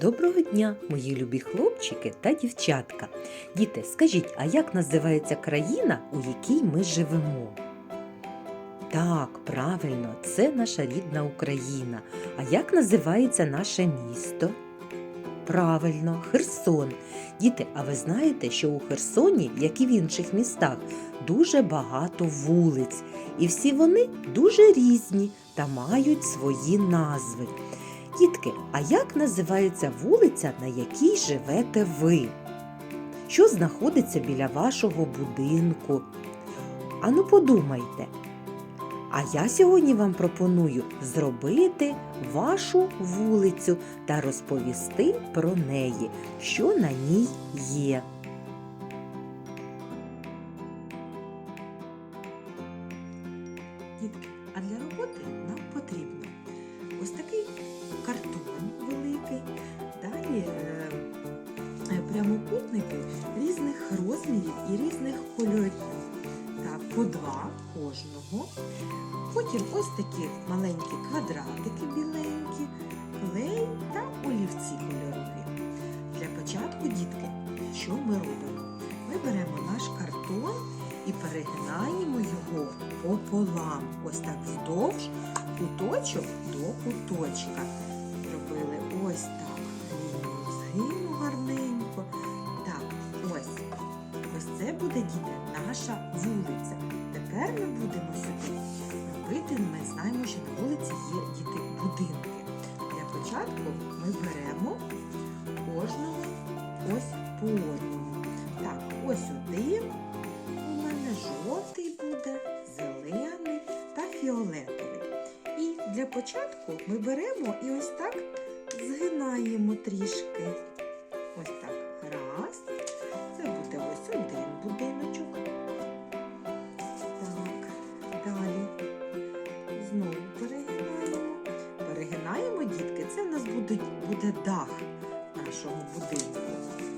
Доброго дня, мої любі хлопчики та дівчатка. Діти, скажіть, а як називається країна, у якій ми живемо? Так, правильно, це наша рідна Україна. А як називається наше місто? Правильно, Херсон. Діти, а ви знаєте, що у Херсоні, як і в інших містах, дуже багато вулиць, і всі вони дуже різні та мають свої назви. Дітки, а як називається вулиця, на якій живете ви? Що знаходиться біля вашого будинку? Ану подумайте. А я сьогодні вам пропоную зробити вашу вулицю та розповісти про неї, що на ній є. Кольорів. Так, по два кожного. Потім ось такі маленькі квадратики біленькі, клей та олівці кольорові. Для початку, дітки, що ми робимо? Ми беремо наш картон і перегинаємо його пополам. Ось так вздовж куточок до куточка. Зробили ось так згину гарненько. Так, ось. Ось це буде діти будинки. Для початку ми беремо кожного ось по одному. Так, ось один у мене жовтий буде, зелений та фіолетовий. І для початку ми беремо і ось так згинаємо трішки. Нашого будинку.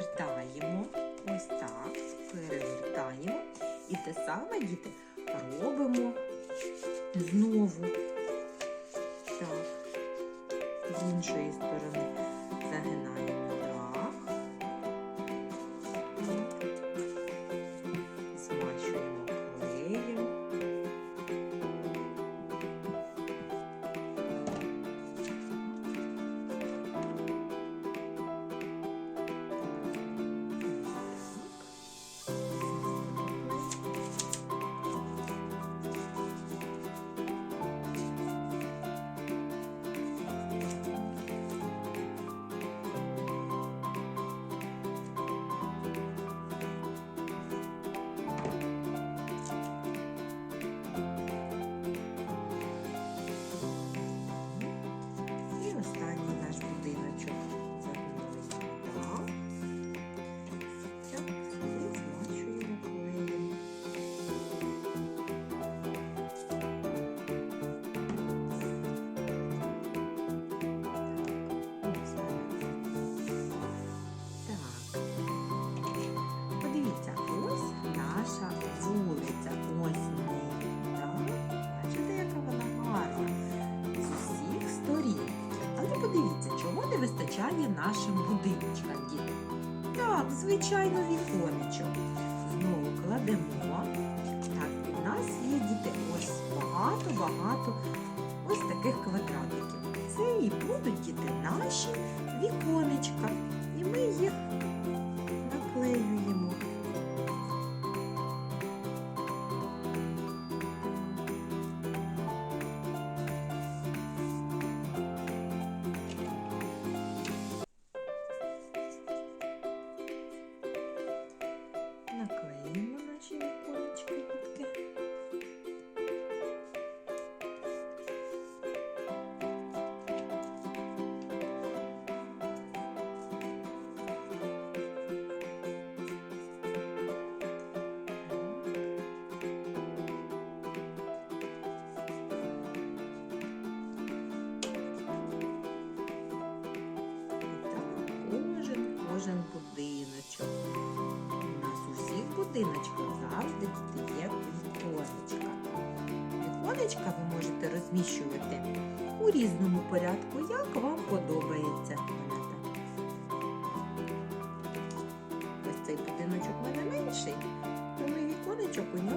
Перевертаємо. Ось так. Перевертаємо. І те саме, діти, робимо знову. Так. З іншої сторони звичайно, віконечок. Знову кладемо. Так, у нас є діти ось багато-багато ось таких квадратиків. Це і будуть діти наші віконечка. І ми їх кожен, будиночок. У нас у всіх будиночках завжди є віконечка. Віконечка ви можете розміщувати у різному порядку, як вам подобається. Ось цей будиночок мене менший, тому віконечок у нього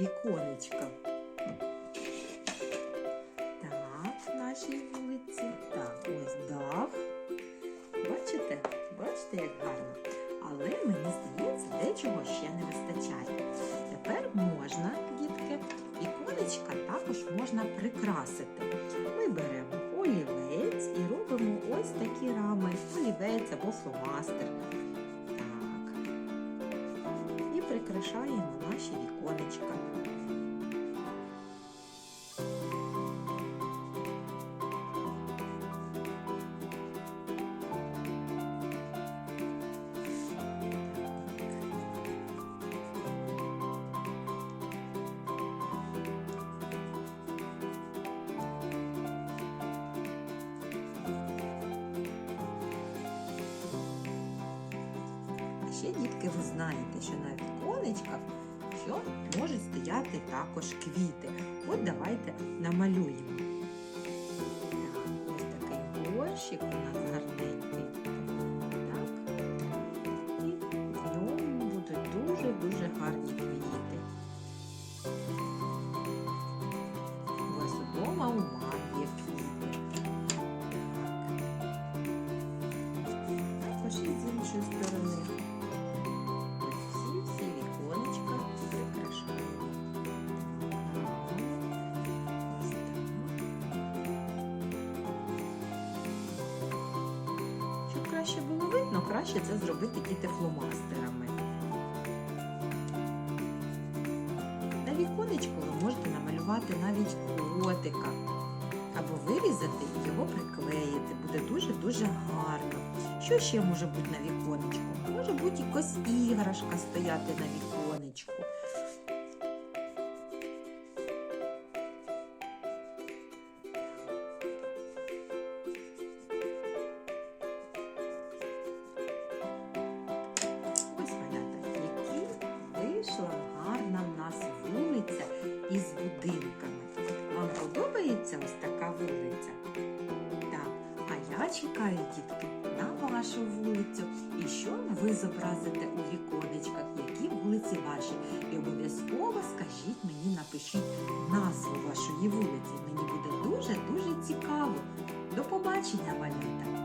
віконечка. Так, нашій вулиці. Так, ось дах. Бачите? Бачите, як гарно. Але мені здається, дечого ще не вистачає. Тепер можна, дітки, віконечка також можна прикрасити. Ми беремо олівець і робимо ось такі рами. Олівець або фломастер прикрашаємо наші віконечка. Ще дітки, ви знаєте, що навіть віконечках що можуть стояти також квіти. От давайте намалюємо. Ось такий горщик у нас гарненький. Так. І в ньому будуть дуже-дуже гарні квіти. Краще це зробити діти фломастерами. На віконечку ви можете намалювати навіть котика. Або вирізати і його приклеїти. Буде дуже-дуже гарно. Що ще може бути на віконечку? Може бути якась іграшка стояти на віконечку. Чекаю, дітки, на вашу вулицю. І що ви зобразите у віконечках, які вулиці ваші. І обов'язково скажіть мені, напишіть назву вашої вулиці. Мені буде дуже-дуже цікаво. До побачення, малята!